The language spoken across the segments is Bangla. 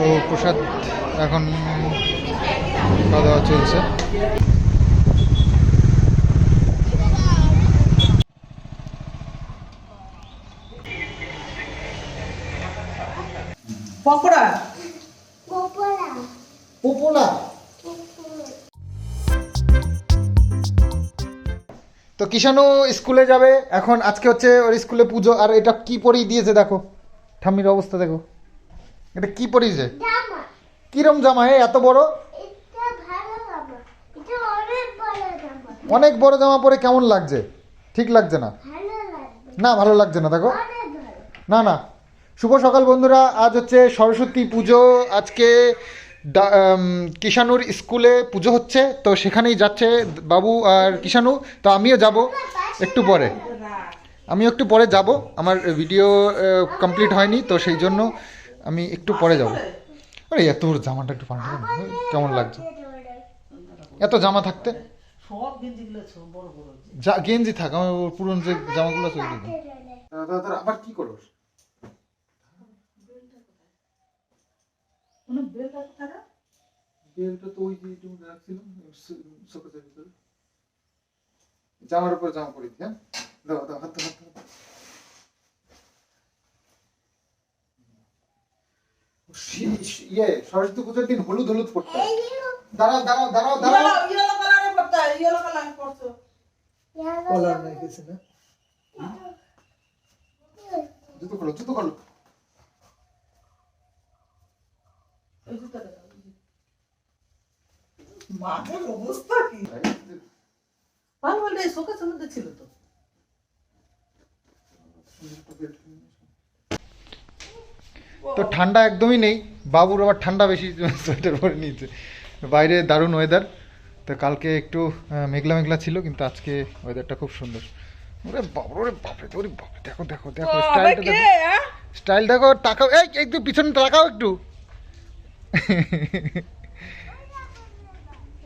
তো প্রসাদ এখন খাওয়া দাওয়া চলছে। পকোড়া. তো কিষানু স্কুলে যাবে। এখন আজকে হচ্ছে ওর স্কুলে পুজো। আর এটা কি পরিয়ে দিয়েছে দেখো। ঠাম্মির অবস্থা দেখো। এটা কি পরিয়েছে জামা। কিরম জামা এ এত বড়? এটা ভালো জামা। এটা অনেক বড় জামা। অনেক বড় জামা পরে কেমন লাগছে? ঠিক লাগছে না? না ভালো লাগছে না দেখো। না না। শুভ সকাল বন্ধুরা। আজ হচ্ছে সরস্বতী পুজো। আজকে কিষানুর স্কুলে পুজো হচ্ছে। তো সেখানেই যাচ্ছে বাবু আর কিষানু তো আমিও যাব একটু পরে। আমি একটু পরে যাব। আমার ভিডিও কমপ্লিট হয়নি তো সেই জন্য আমি একটু পরে যাব। আরে এত বড় জামাটা একটু পাল্টে। কেমন লাগছে? এত জামা থাকতে? যা গেঞ্জি থাক আমার ওর পুরনো যে জামাগুলো আছে ওইগুলো। আবার কি করো কোনো বেলটা বেলটা তো ওই যে একটু রাখছিলাম শোকেসের ভিতরে। জামার উপর জামা পরি হ্যাঁ? দাও দাও হাত হাত হাত দাও। ও, শি- শি- ইয়ে সরস্বতী পুজোর দিন হলুদ হলুদ পড়তে হয়। দাঁড়াও দাঁড়াও দাঁড়াও দাঁড়াও। ইয়েলো ইয়েলো কালারে পড়তে হয়, ইয়েলো কালারে পড়ছো। কলার নাই গেছে না। জুতো খোলো জুতো খোলো। অবস্থা কি? ভালো ছিল তো। তো ঠান্ডা একদমই নেই। বাবুর আবার ঠান্ডা বেশি সোয়েটার পরে নিয়েছে। বাইরে দারুণ ওয়েদার তো কালকে একটু মেঘলা মেঘলা ছিল কিন্তু আজকে ওয়েদারটা খুব সুন্দর। ওরে বাবরে ওরে বাপরে ওরে বাপরে দেখো দেখো দেখো স্টাইলটা দেখো। স্টাইল দেখো তাকাও এই একটু পিছনে তাকাও একটু।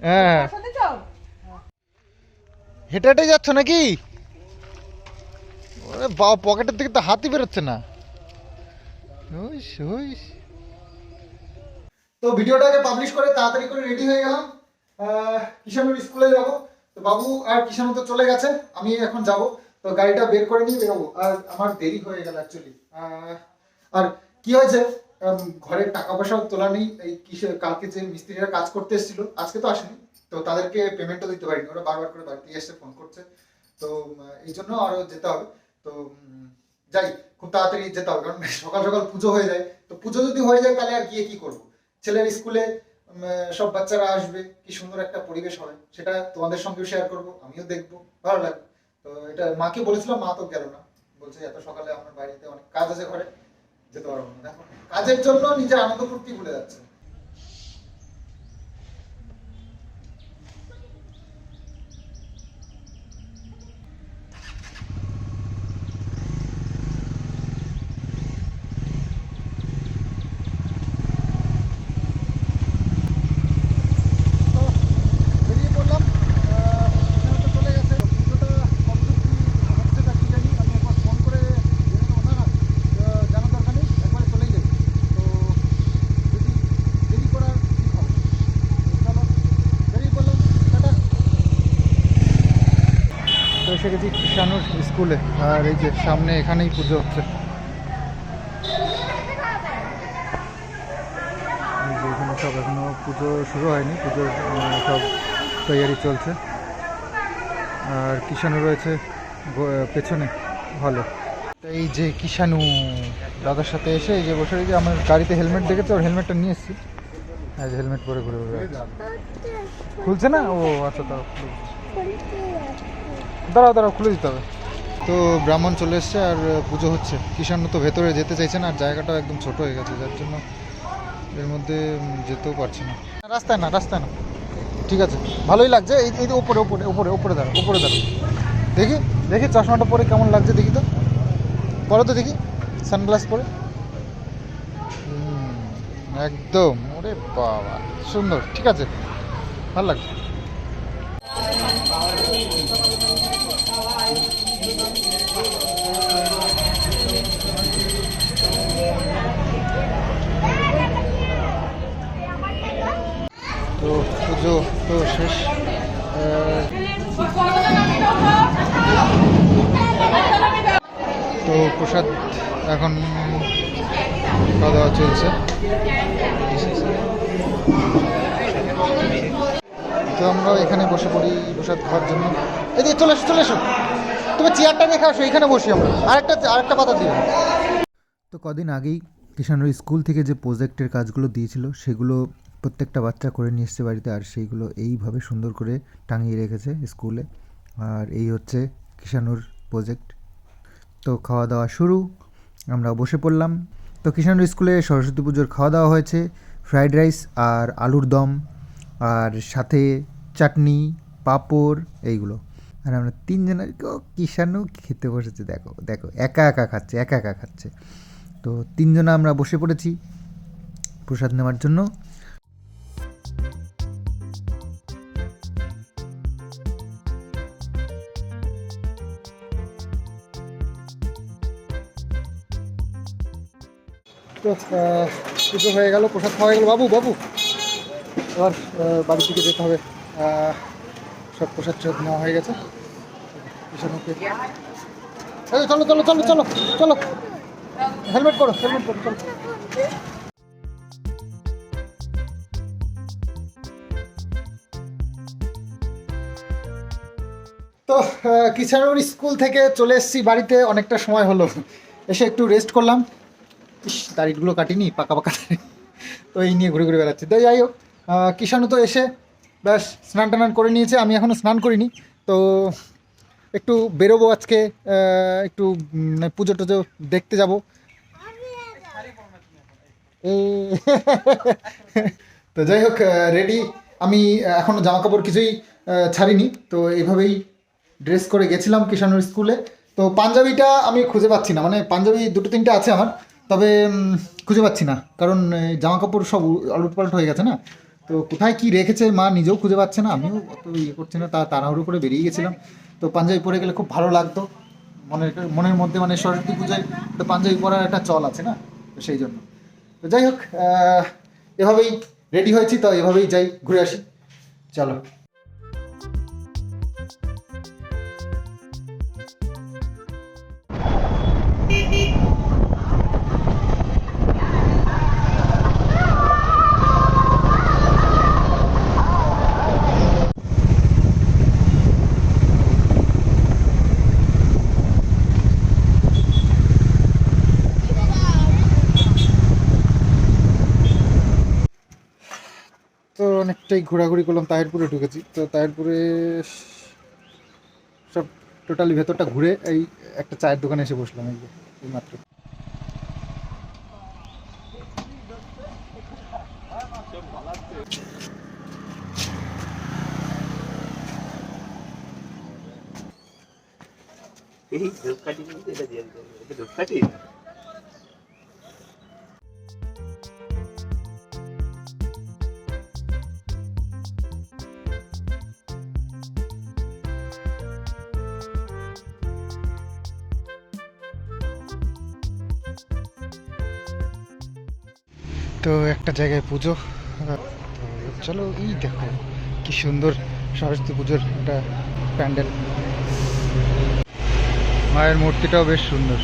হ্যাঁ। হেঁটে হেঁটে যাচ্ছ নাকি? ওরে বাবা পকেটের দিকে তো হাতই বেরোচ্ছে না। তো ভিডিওটাকে পাবলিশ করে তাড়াতাড়ি করে রেডি হয়ে গেলাম। স্কুলে যাব। তো বাবু আর তো চলে গেছে, আমি এখন যাব। তো গাড়িটা বের করে নিয়ে বেরোবো। আর আমার দেরি হয়ে গেল অ্যাকচুয়ালি আর কি হয়েছে? ঘরের টাকা পয়সাও তোলা নেই। এই কিসে, কালকে যে মিস্ত্রিরা কাজ করতে এসেছিল, আজকে তো আসেনি। তো তাদেরকে পেমেন্টও দিতে পারিনি। ওরা বারবার করে বাড়িতে এসে ফোন করছে। তো এই জন্য আরও যেতে হবে। তো যাই, খুব তাড়াতাড়ি যেতে হবে, কারণ সকাল সকাল পুজো হয়ে যায়। তো পুজো যদি হয়ে যায়, তাহলে আর গিয়ে কি করব? ছেলের স্কুলে সব বাচ্চারা আসবে, কি সুন্দর একটা পরিবেশ হবে, সেটা তোমাদের সঙ্গেও শেয়ার করব, আমিও দেখব, ভালো লাগবে। তো এটা মাকে বলেছিলাম, মা তো গেল না। বলছে, এত সকালে আমার বাড়িতে অনেক কাজ আছে ঘরে, যেতে পারব না। দেখো, কাজের জন্য নিজের আনন্দ ফুর্তি ভুলে যাচ্ছে তো বেরিয়ে পড়লাম আহ, তো চলে গেছে পুজোটা কত দূর কি হচ্ছে তা কি জানি আমি একবার ফোন করে জেনে নেব না না আহ, জানার দরকার নেই একবারে চলেই যাই তো যদি দেরি করার কি হবে তো চলো বেরিয়ে পড়লাম টাটা তো এসে গেছি কৃষাণুর স্কুলে আর এই যে সামনে এখানেই পুজো হচ্ছে। এখানে সব এখনও পুজো শুরু হয়নি, পুজোর সব তৈয়ারি চলছে। আর কিষাণু রয়েছে পেছনে তো এই যে কিষাণু দাদার সাথে এসে এই যে বসে রয়েছে, আমার গাড়িতে হেলমেট দেখেছে? ওর হেলমেটটা নিয়ে এসেছি। এই যে হেলমেট পরে ঘুরে ঘুরে। খুলছে না? ও আচ্ছা দাঁড়াও দাঁড়াও দাঁড়াও, খুলে দিতে হবে। তো ব্রাহ্মণ চলে এসছে আর পুজো হচ্ছে। কিষাণু তো ভেতরে যেতে চাইছে না, আর জায়গাটাও একদম ছোট হয়ে গেছে, যার জন্য এর মধ্যে যেতেও পারছি না। রাস্তায় না রাস্তায় না। ঠিক আছে, ভালোই লাগছে। এই এই যে উপরে উপরে উপরে উপরে দাঁড়ো উপরে দাঁড়ো দেখি দেখি চশমাটা পরে কেমন লাগছে দেখি তো। পরে তো দেখি, সানগ্লাস পরে। একদম। ওরে বাবা, সুন্দর। ঠিক আছে, ভালো লাগছে। প্রসাদ এখন খাওয়া দাওয়া চলছে। তো আমরা এখানে বসে পড়ি প্রসাদ খাওয়ার জন্য। এদিকে চলে এসো চলে এসো। তুমি চেয়ারটা রেখে আসো, এখানে বসি আমরা। আরেকটা আরেকটা পাতা দিও তো কদিন আগেই কিষানুর স্কুল থেকে যে প্রজেক্টের কাজগুলো দিয়েছিল, সেগুলো প্রত্যেকটা বাচ্চা করে নিয়ে এসছে বাড়িতে, আর সেইগুলো এইভাবে সুন্দর করে টাঙিয়ে রেখেছে স্কুলে। আর এই হচ্ছে কিষানুর প্রজেক্ট। তো খাওয়া দাওয়া শুরু। আমরা বসে পড়লাম। তো কিষানুর স্কুলে সরস্বতী পুজোর খাওয়া দাওয়া হয়েছে। ফ্রাইড রাইস আর আলুর দম আর সাথে চাটনি, পাঁপড় এইগুলো। আর আমরা তিনজনের কিষানু খেতে বসেছে দেখো দেখো, একা একা খাচ্ছে, একা একা খাচ্ছে। তো তিনজনে আমরা বসে পড়েছি প্রসাদ নেওয়ার জন্য। তো পুজো হয়ে গেল, প্রসাদ খাওয়া গেল। বাবু বাবু, এবার বাড়ির দিকে যেতে হবে। সব প্রসাদ টসাদ নেওয়া হয়ে গেছে। চলো চলো চলো চলো চলো। হেলমেট করো হেলমেট করো চলো। তো কিষানুর স্কুল থেকে চলে এসেছি। বাড়িতে অনেকটা সময় হলো। এসে একটু রেস্ট করলাম। ইস, দাড়িগুলো কাটিনি, পাকা পাকা তো এই নিয়ে ঘুরে ঘুরে বেড়াচ্ছি। তো যাই হোক কিষাণু তো এসে ব্যাস স্নান টান করে নিয়েছে, আমি এখনও স্নান করিনি। তো একটু বেরোবো আজকে একটু পুজো টুজো দেখতে যাব। তো যাই হোক রেডি আমি এখনও জামা কাপড় কিছুই ছাড়িনি। তো এইভাবেই ড্রেস করে গেছিলাম কিষানুর স্কুলে। তো পাঞ্জাবিটা আমি খুঁজে পাচ্ছি না। মানে পাঞ্জাবি দুটো তিনটে আছে আমার। তবে খুঁজে পাচ্ছি না। কারণ জামা কাপড় সব আলুটপালট হয়ে গেছে না? তো কোথায় কি রেখেছে মা নিজেও খুঁজে পাচ্ছে না। আমিও অত ইয়ে করছি না। তা, তাড়াহুড়ো করে বেরিয়ে গেছিলাম। তো পাঞ্জাবি পরে গেলে খুব ভালো লাগতো। মনের মনের মধ্যে মানে সরস্বতী পুজোয় একটা পাঞ্জাবি পরার একটা চল আছে না? তো সেই জন্য। তো যাই হোক এভাবেই রেডি হয়েছি। তো এভাবেই যাই, ঘুরে আসি। চলো। অনেকটাই ঘোরাঘুরি করলাম তাহিরপুরে ঢুকেছি। তো তাহিরপুরে সব টোটালি ভেতরটা ঘুরে এই একটা চায়ের দোকানে এসে বসলাম এই যে, এই মাত্র। এই ধূপকাঠি এটা দিয়ে ধূপকাঠি? তো একটা জায়গায় পুজো। চলো এই দেখো কি সুন্দর সরস্বতী পুজোর একটা প্যান্ডেল। মায়ের মূর্তিটাও বেশ সুন্দর।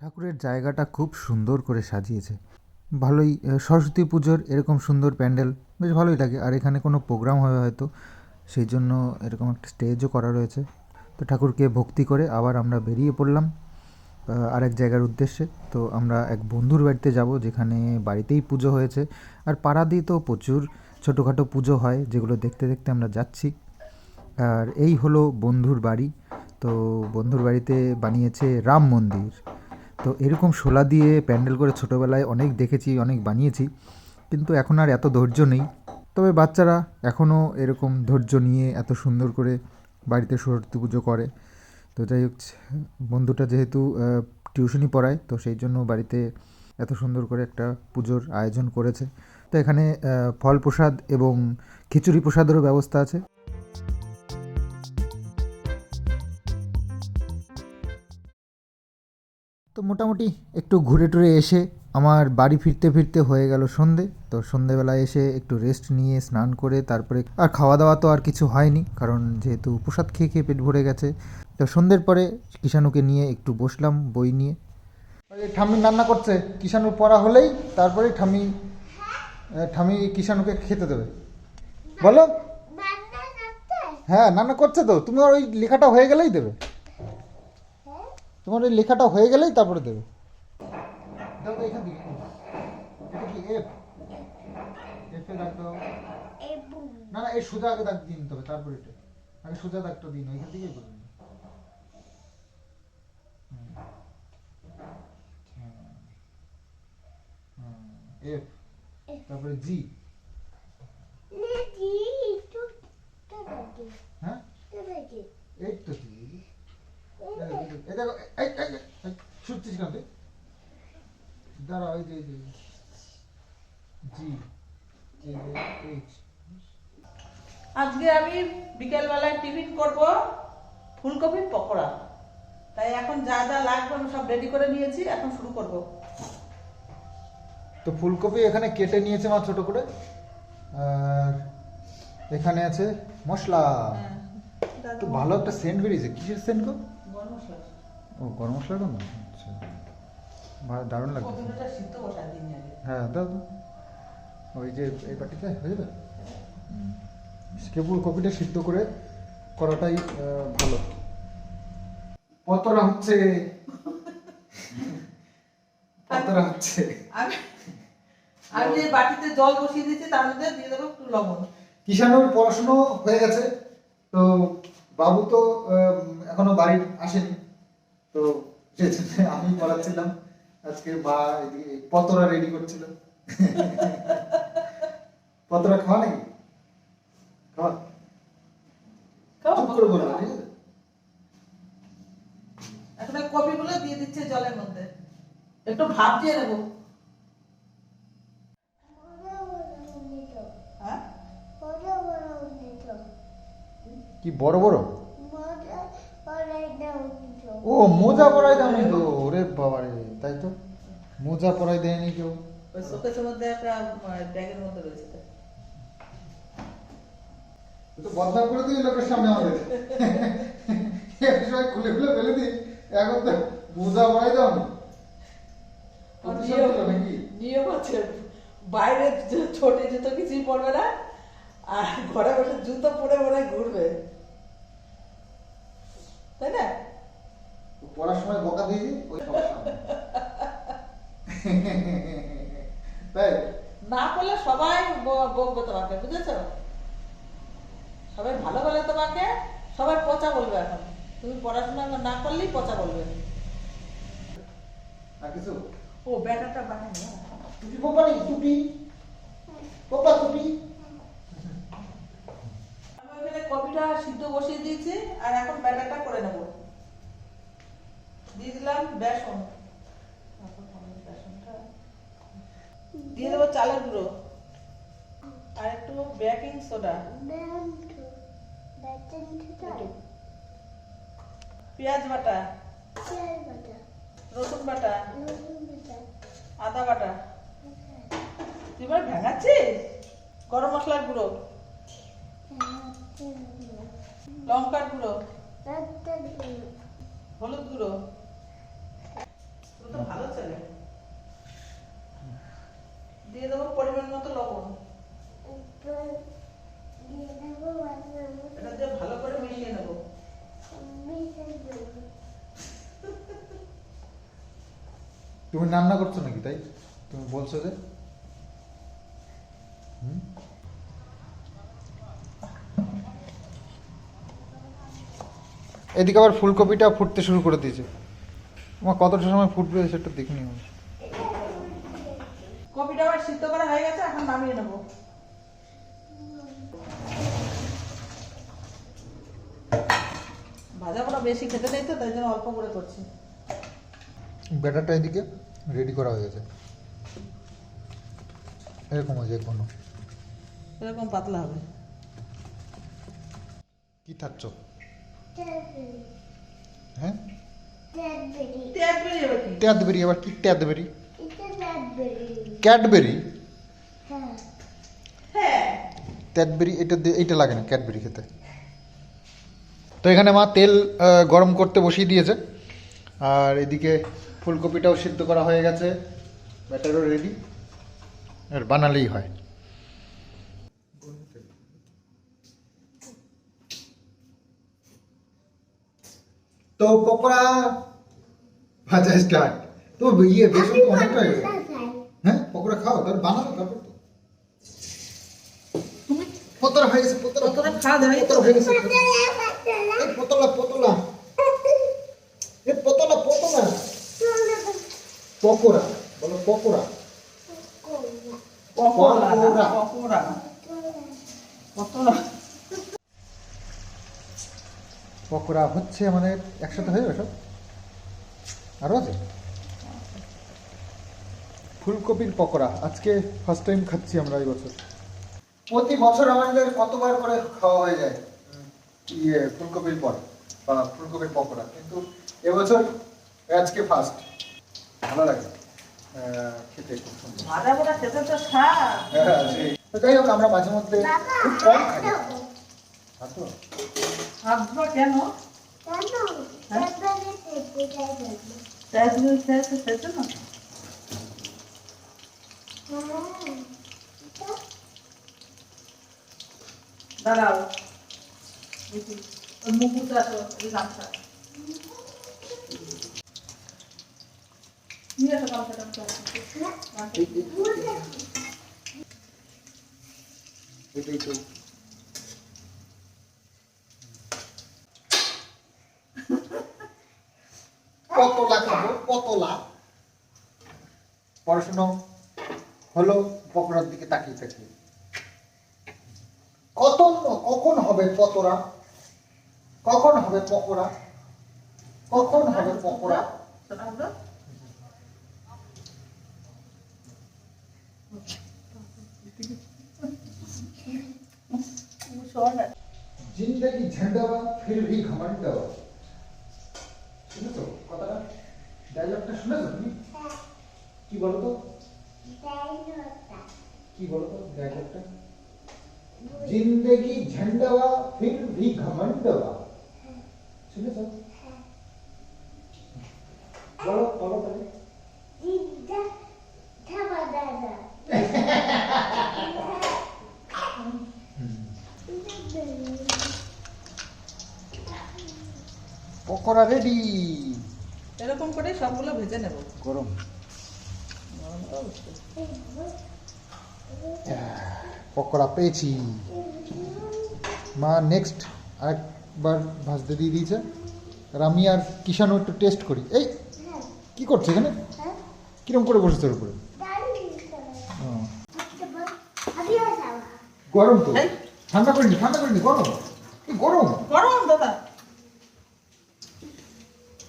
ঠাকুরের জায়গাটা খুব সুন্দর করে সাজিয়েছে। ভালোই সরস্বতী পুজোর এরকম সুন্দর প্যান্ডেল বেশ ভালোই লাগে। আর এখানে কোনো প্রোগ্রাম হবে হয়তো, সেই জন্য এরকম একটা স্টেজও করা রয়েছে। তো ঠাকুরকে ভক্তি করে আবার আমরা বেরিয়ে পড়লাম। আরেক জায়গার উদ্দেশ্যে। তো আমরা এক বন্ধুর বাড়িতে যাব যেখানে বাড়িতেই পুজো হয়েছে। আর পাড়াতেই তো প্রচুর ছোটোখাটো পুজো হয়, যেগুলো দেখতে দেখতে আমরা যাচ্ছি। আর এই হলো বন্ধুর বাড়ি। তো বন্ধুর বাড়িতে বানিয়েছে রাম মন্দির। তো এরকম শোলা দিয়ে প্যান্ডেল করে ছোটোবেলায় অনেক দেখেছি, অনেক বানিয়েছি। কিন্তু এখন আর এত ধৈর্য নেই। তবে বাচ্চারা এখনও এরকম ধৈর্য নিয়ে এত সুন্দর করে বাড়িতে সরস্বতী পুজো করে। তো যাই হোক, বন্ধুটা যেহেতু টিউশনি পড়ায়, তো সেই জন্য বাড়িতে এত সুন্দর করে একটা পুজোর আয়োজন করেছে। তো এখানে ফল প্রসাদ এবং খিচুড়ি প্রসাদেরও ব্যবস্থা আছে। তো মোটামুটি একটু ঘুরে টুরে এসে আমার বাড়ি ফিরতে ফিরতে হয়ে গেল সন্ধে। তো সন্ধেবেলায় এসে একটু রেস্ট নিয়ে স্নান করে তারপরে আর খাওয়া দাওয়া তো আর কিছু হয়নি কারণ যেহেতু প্রসাদ খেয়ে খেয়ে পেট ভরে গেছে। তো সন্ধ্যের পরে কিষাণুকে নিয়ে একটু বসলাম বই নিয়ে। ঠাম্মি রান্না করছে। কিষাণু পড়া হলেই তারপরে ঠাম্মি ঠাম্মি কিষাণুকে খেতে দেবে। বলো। হ্যাঁ রান্না করছে তো। তুমি ওই লেখাটা হয়ে গেলেই দেবে। তোমার ওই লেখাটা হয়ে গেলেই তারপরে দেবে। দাও এখান থেকে। এটা কি এফ? এফ এ দাগ দাও। না না এই সোজা আগে দাগ দিন তবে তারপরে এটা। আগে সোজা দাগটা দিন ওইখান থেকেই করবেন এফ। তারপরে জি। হ্যাঁ? এই তো। এই দেখো এই এই এই, এই, ছুটছিস কেন তুই? দাঁড়াও এই যে এই যে জি আজকে আমি বিকেলবেলায় টিফিন করব ফুলকপির পকোড়া। তাই এখন যা যা লাগবে আমি সব রেডি করে নিয়েছি এখন শুরু করব। তো ফুলকপি এখানে কেটে নিয়েছে মা ছোট করে। আর এখানে আছে মশলা। তো ভালো একটা সেন্ট বেরিয়েছে কিসের সেন্ট গো? গরম মশলা ও গরম মশলা গন্ধ আচ্ছা। ভালো দারুণ আগে হ্যাঁ দাও। ওই যে এই বাটিতে হয়ে যাবে কেবল কপিটা সিদ্ধ করে করাটাই ভালো। পতরা হচ্ছে। পতরা হচ্ছে। আমি যে বাটিতে জল বসিয়ে দিয়েছি তার মধ্যে দিয়ে দেবো একটু লবণ। কিষানুর পড়াশুনো হয়ে গেছে। তো বাবু তো এখনও বাড়ি আসেনি। তো আমি পড়াচ্ছিলাম আজকে মা এদিকে পতরা রেডি করছিল পতরা খাওয়া নাকি? খাওয়া? চুপ করে বলবে ঠিক আছে? এখন কপিগুলো দিয়ে দিচ্ছে জলের মধ্যে। একটু ভাপ দিয়ে হ্যাঁ? কি বড় বড়? ও মোজা পরাই দেয়নি তো ওরে বাবারে তাই তো? মোজা পরাই দেয়নি কেউ। শোকেসের মধ্যে একটা ব্যাগের মধ্যে রয়েছে তো। বদনাম করে দিই লোকের সামনে আমাদের। সময় খুলে খুলে ফেলে দিই। এখন তো মোজা পরাই দাও না। নিয়ম আছে বাইরে ছোটে জুতো কিছুই পরবে না আর ঘরে বসে জুতো পরে পরে ঘুরবে। তাই না? পড়ার সময় বকা দিয়ে ওই সামনে। তাই? না করলে সবাই ব- বকবে তোমাকে বুঝেছ? সবাই ভালো বলে তোমাকে সবাই পচা বলবে এখন। তুমি পড়াশোনা না করলেই পচা বলবে। আর কিছু? ও ব্যাটারটা বানাই টুপি পোপা নেই টুপি পোপা টুপি আমি ওখানে কপিটা সিদ্ধ বসিয়ে দিয়েছি আর এখন ব্যাটারটা করে নেব। দিয়ে দিলাম বেসন। দিয়ে দেবো চালের গুঁড়ো। আর একটু বেকিং সোডা পেঁয়াজ বাটা। রসুন বাটা। আদা বাটা। তুই এবার ভেঙাচ্ছিস গরম মশলার গুঁড়ো। লঙ্কার গুঁড়ো। হলুদ গুঁড়ো। তো ভালো ছেলে? দিয়ে দেবো পরিমাণ মতো লবণ। এটা দিয়ে ভালো করে মিশিয়ে নেব। তুমি রান্না করছ নাকি তাই? তুমি বলছো যে? এদিকে আবার ফুলকপিটা ফুটতে শুরু করে দিয়েছে। আমার কতটা সময় ফুটবে সেটা দেখিনি আমি কপিটা আবার সিদ্ধ করা হয়ে গেছে এখন নামিয়ে নেব। ভাজা পোড়া বেশি খেতে নেই তো তাই জন্য অল্প করে করছি। ব্যাটারটা এদিকে রেডি করা হয়ে গেছে। এরকম আছে কোনো এরকম পাতলা হবে। কি থাকছো? হ্যাঁ? ট্যাদবেরি আবার কি? ট্যাদবেরি ক্যাডবেরি হ্যাঁ। হ্যাঁ। ক্যাডবেরি এটা দিয়ে- এইটা লাগে না ক্যাডবেরি খেতে। তো এখানে মা তেল গরম করতে বসিয়ে দিয়েছে। আর এদিকে ফুলকপিটাও সিদ্ধ করা হয়ে গেছে। ব্যাটারও রেডি আর বানালেই হয়। তো পকোড়া ভাজা স্টার্ট তো ইয়ে বেসন তো অনেকটা হয়ে গেছে পকোড়া খাই। হ্যাঁ পকোড়া খাও তাহলে বানাবো তারপর তো তুমি পতলা হয়ে গেছে পতলা পতলা খাওয়া যাবে? পতলা হয়ে গেছে পতলা, পতলা। এই পতলা পতলা এই পতলা পতলা পকোড়া বলো পকোড়া পকোড়া না, পকোড়া। পকোড়া পকোড়া হচ্ছে আমাদের একসাথে হয়ে সব? আরও আছে? ফুলকপির পকোড়া। আজকে ফার্স্ট টাইম খাচ্ছি আমরা এই বছর। প্রতি বছর আমাদের কতবার করে খাওয়া হয়ে যায়? ইয়ে ফুলকপির পর বা ফুলকপির পকোড়া। কিন্তু এবছর আজকে ফার্স্ট ভালো লাগে। আহ, খেতে খুব সুন্দর। হ্যাঁ, সেই। তো যাই হোক আমরা মাঝে মধ্যে খুব কম খাই। ভাববা কেন? হ্যাঁ। দাঁড়াও। দেখি তো গামছা। নিয়ে গামছা এটাই তো। পতলা খাব পতলা পড়াশুনো হলো পকোড়ার দিকে তাকিয়ে তাকিয়ে। কত কখন হবে পকোড়া কখন হবে পকোড়া কখন হবে পকোড়া জিন্দগি ঝন্ডাবা ফির ভি ঘমন্ডাবা শুনেছো কথাটা? ডায়লগটা শুনেছো তুমি কি বলো তো ডাইনোসর। কি বলো তো ডায়লগটা জিন্দগি ঝন্ডাবা ফির ভি ঘমন্ডবা শুনেছো বলো বলো তাহলে জিদ্দা ধাবাদাদা। পকোড়া রেডি এরকম করে সবগুলো ভেজে নেব। গরম। পকোড়া পেয়েছি। মা নেক্সট আরেকবার ভাজতে দিয়ে দিয়েছে। আর আমি আর কিষানও একটু টেস্ট করি। এই কি করছে এখানে? হ্যাঁ, কিরম করে বসেছে ওর উপরে। গরম তো। এই। ঠান্ডা করিনি ঠান্ডা করিনি গরম। কি গরম। গরম দাদা।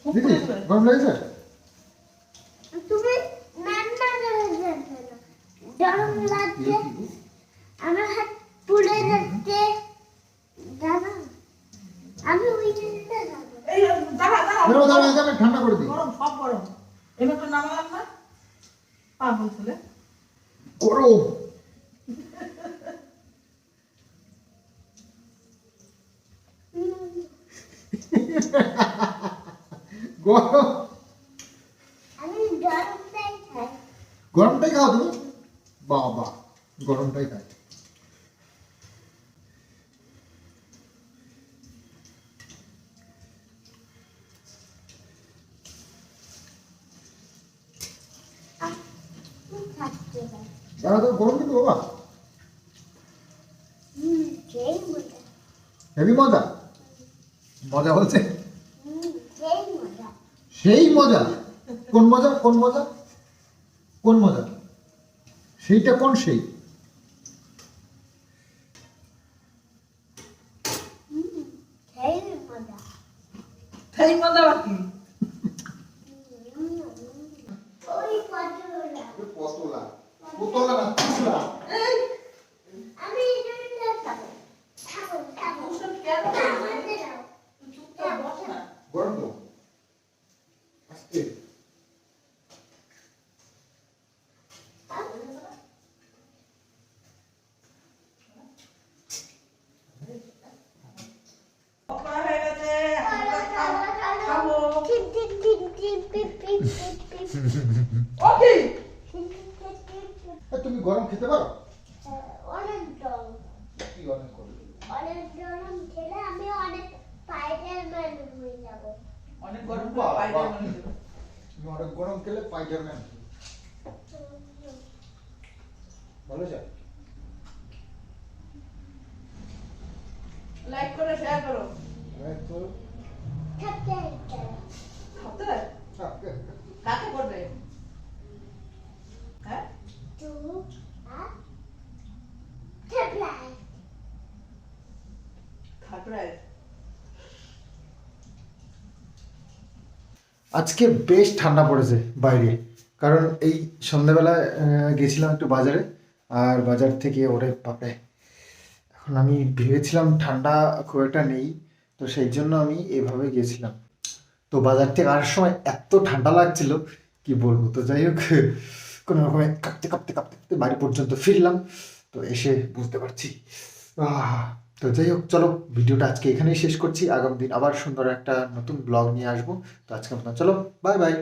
দিদি গরম লেগেছে? তুমি গরম লাগছে। আমার হাত পুড়ে যাচ্ছে। জানো? আমি ওই জন্য দাঁড়াও, দাঁড়াও, দাঁড়াও, ঠান্ডা করে দিই। গরম সব গরম। এবার তো নামালাম না পাগল ছেলে গরম। আমি গরমটাই খাই গরমটাই খাও তুমি? বাবা গরমটাই খাই আমি থাকতে পারি দাঁড়া তো গরম কিন্তু বাবা হুম সেই মজা হেভি মজা মজা হচ্ছে হুম সেই মজা সেই মজা কোন মজা কোন মজা কোন মজা সেইটা কোন সেই? সেই মজা। বাকি ওই কতগুলা পতলা পতলা না পুতলা এই আমি এটা খাব খাব খাব ওসব কেন আমাদের দাও চুপচাপ বস না গরম তো তুমি গরম খেতে পারো অনেক জল কি অনেক করে অনেক গরম খেলে আমি অনেক স্পাইডারম্যান হয়ে যাব অনেক গরম বাহ, করে পাইলে বাহ। মনে হলো। তুমি অনেক গরম খেলে স্পাইডারম্যান ভালো যায় লাইক করে শেয়ার করো তো থাকতে থাকতে সত্যি কাকে করবে হ্যাঁ টু আর সাপ্লাই সারপ্রাইজ আজকে বেশ ঠান্ডা পড়েছে বাইরে কারণ এই সন্ধ্যাবেলায় আহ, গেছিলাম একটু বাজারে আর বাজার থেকে ওরে বাপরে এখন আমি ভেবেছিলাম ঠান্ডা খুব একটা নেই তো সেই জন্য আমি এভাবে গেছিলাম। তো বাজার থেকে আসার সময় এত ঠান্ডা লাগছিল কি বলব তো যাই হোক কোনো রকমে কাঁপতে কাঁপতে কাঁপতে কাঁপতে বাড়ি পর্যন্ত ফিরলাম। তো এসে বুঝতে পারছি। তো যাই হোক, চলো, ভিডিওটা আজকে এখানেই শেষ করছি। আগামী দিন আবার সুন্দর একটা নতুন ব্লগ নিয়ে আসব। তো আজকে আপনার চলো বাই বাই